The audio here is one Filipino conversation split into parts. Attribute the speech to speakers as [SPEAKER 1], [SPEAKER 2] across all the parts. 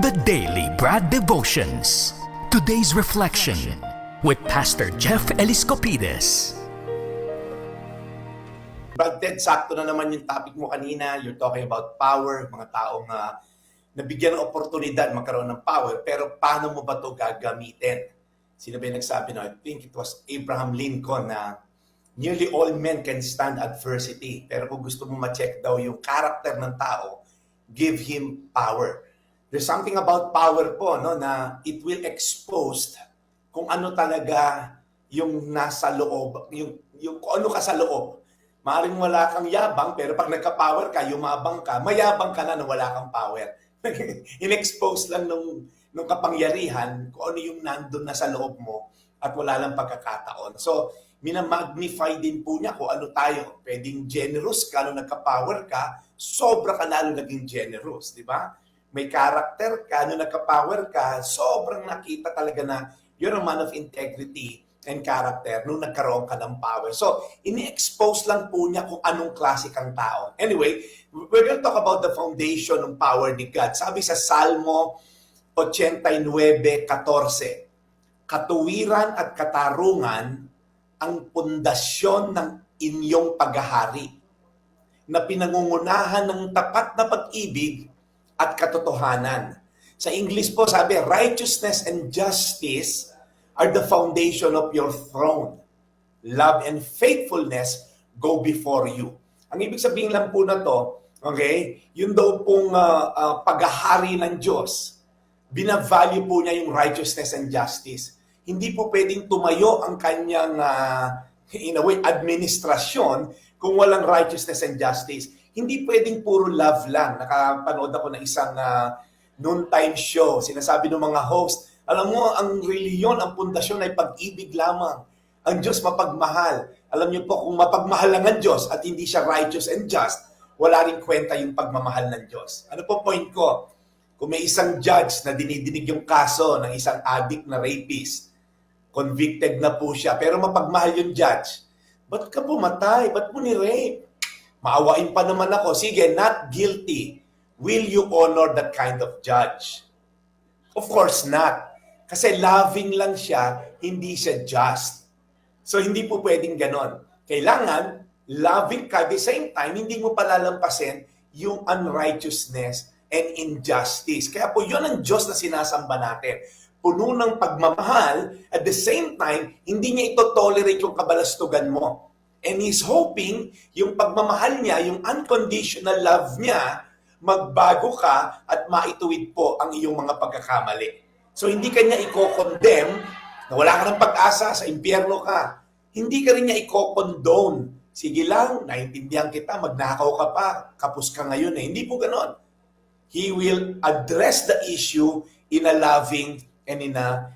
[SPEAKER 1] The Daily Brad Devotions. Today's reflection with Pastor Jeff Eliscopides.
[SPEAKER 2] Brad Ted, sakto na naman yung topic mo kanina. You're talking about power, mga taong uh, nabigyan ng oportunidad magkaroon ng power, pero paano mo ba to gagamitin? Sino ba yung nagsabi no? I think it was Abraham Lincoln na nearly all men can stand adversity. Pero kung gusto mo ma-check daw yung character ng tao, give him power. There's something about power po, no, na it will expose kung ano talaga yung nasa loob, yung, yung kung ano ka sa loob. Maaring wala kang yabang, pero pag nagka-power ka, yumabang ka, mayabang ka na na wala kang power. In-expose lang nung, nung kapangyarihan kung ano yung nandun na sa loob mo at wala lang pagkakataon. So, minamagnify din po niya kung ano tayo. Pwedeng generous ka, nung nagka-power ka, sobra ka lalo naging generous, di ba? May character ka, nung nagka-power ka, sobrang nakita talaga na you're a man of integrity and character nung nagkaroon ka ng power. So, ini-expose lang po niya kung anong klase kang tao. Anyway, we're going to talk about the foundation ng power ni God. Sabi sa Salmo 89.14, Katuwiran at katarungan ang pundasyon ng inyong paghahari na pinangungunahan ng tapat na pag-ibig at katotohanan. Sa English po sabi, righteousness and justice are the foundation of your throne. Love and faithfulness go before you. Ang ibig sabihin lang po na to, okay, yun daw pong uh, uh, paghahari ng Diyos, binavalue po niya yung righteousness and justice. Hindi po pwedeng tumayo ang kanyang, uh, in a way, administrasyon kung walang righteousness and justice. Hindi pwedeng puro love lang. Nakapanood ako ng isang uh, noontime show. Sinasabi ng mga host, alam mo, ang reliyon, ang pundasyon ay pag-ibig lamang. Ang Diyos mapagmahal. Alam niyo po, kung mapagmahal lang ang Diyos at hindi siya righteous and just, wala rin kwenta yung pagmamahal ng Diyos. Ano po point ko? Kung may isang judge na dinidinig yung kaso ng isang addict na rapist, convicted na po siya, pero mapagmahal yung judge, ba't ka pumatay? Ba't mo ni-rape? Maawain pa naman ako. Sige, not guilty. Will you honor that kind of judge? Of course not. Kasi loving lang siya, hindi siya just. So hindi po pwedeng ganon. Kailangan, loving ka, at the same time, hindi mo palalampasin yung unrighteousness and injustice. Kaya po yun ang Diyos na sinasamba natin. Puno ng pagmamahal, at the same time, hindi niya ito tolerate yung kabalastugan mo. And He's hoping yung pagmamahal niya, yung unconditional love niya, magbago ka at maituwid po ang iyong mga pagkakamali. So hindi kanya i-condemn na wala ka ng pag-asa, sa impyerno ka. Hindi ka rin niya i-condone. Sige lang, naintindihan kita, magnakaw ka pa, kapos ka ngayon eh. Hindi po ganon. He will address the issue in a loving and in a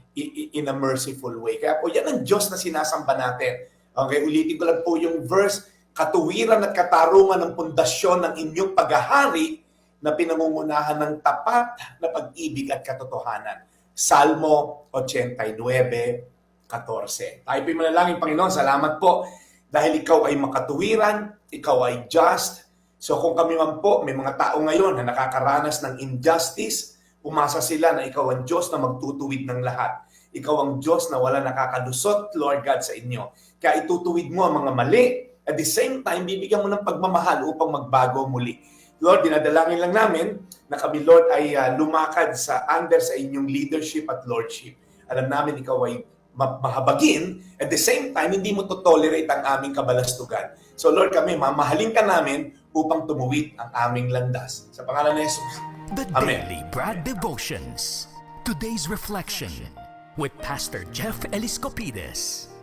[SPEAKER 2] in a merciful way. Kaya po yan ang Diyos na sinasamba natin. Okay, ulitin ko lang po yung verse, katuwiran at katarungan ng pundasyon ng inyong paghahari na pinangungunahan ng tapat na pag-ibig at katotohanan. Salmo 89.14 Tayo po'y manalangin, Panginoon, salamat po dahil ikaw ay makatuwiran, ikaw ay just. So kung kami man po, may mga tao ngayon na nakakaranas ng injustice, umasa sila na ikaw ang Diyos na magtutuwid ng lahat. Ikaw ang Diyos na wala nakakalusot, Lord God, sa inyo. Kaya itutuwid mo ang mga mali. At the same time, bibigyan mo ng pagmamahal upang magbago muli. Lord, dinadalangin lang namin na kami, Lord, ay uh, lumakad sa under sa inyong leadership at lordship. Alam namin ikaw ay ma- mahabagin, at the same time, hindi mo to tolerate ang aming kabalastugan. So Lord, kami, mamahalin ka namin upang tumuwid ang aming landas. Sa pangalan ni Jesus.
[SPEAKER 1] The
[SPEAKER 2] Amen.
[SPEAKER 1] Daily Brad Devotions. Today's reflection with Pastor Jeff Eliscopides.